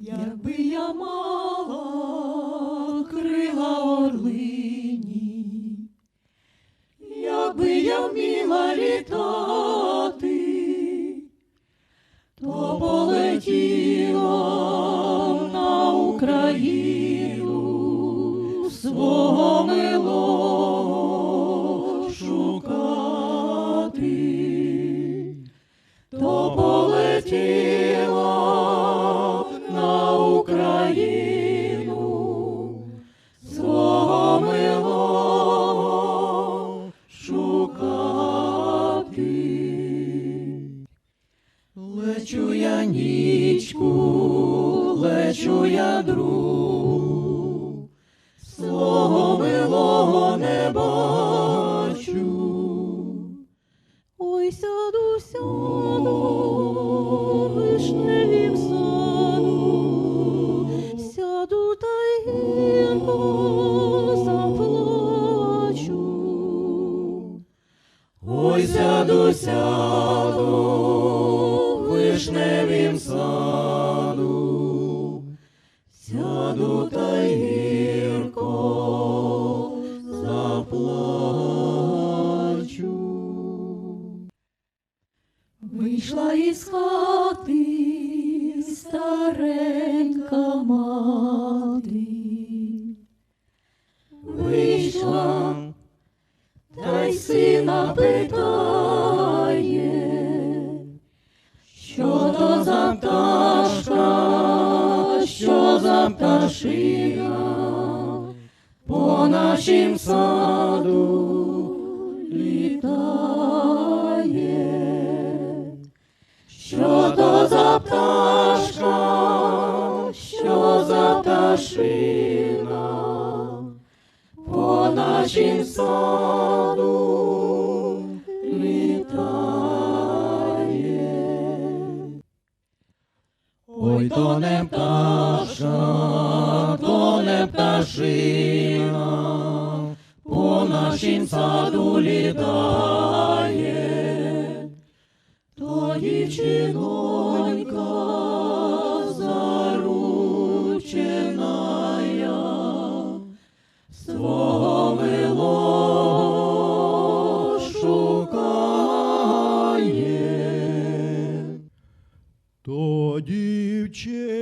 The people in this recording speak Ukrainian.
Якби я мала крила орлині, якби я вміла літати, то полетіла Лечу я нічку, лечу я другу, свого милого не сяду та гірко заплачу. Вийшла із хати старенька мати, вийшла та й сина питає, що пташина по нашім саду літає. Що то за пташка, що за пташина по нашім саду Ой, то не пташа, то не пташина, по нашім саду літає, то дівчино то дівчинонька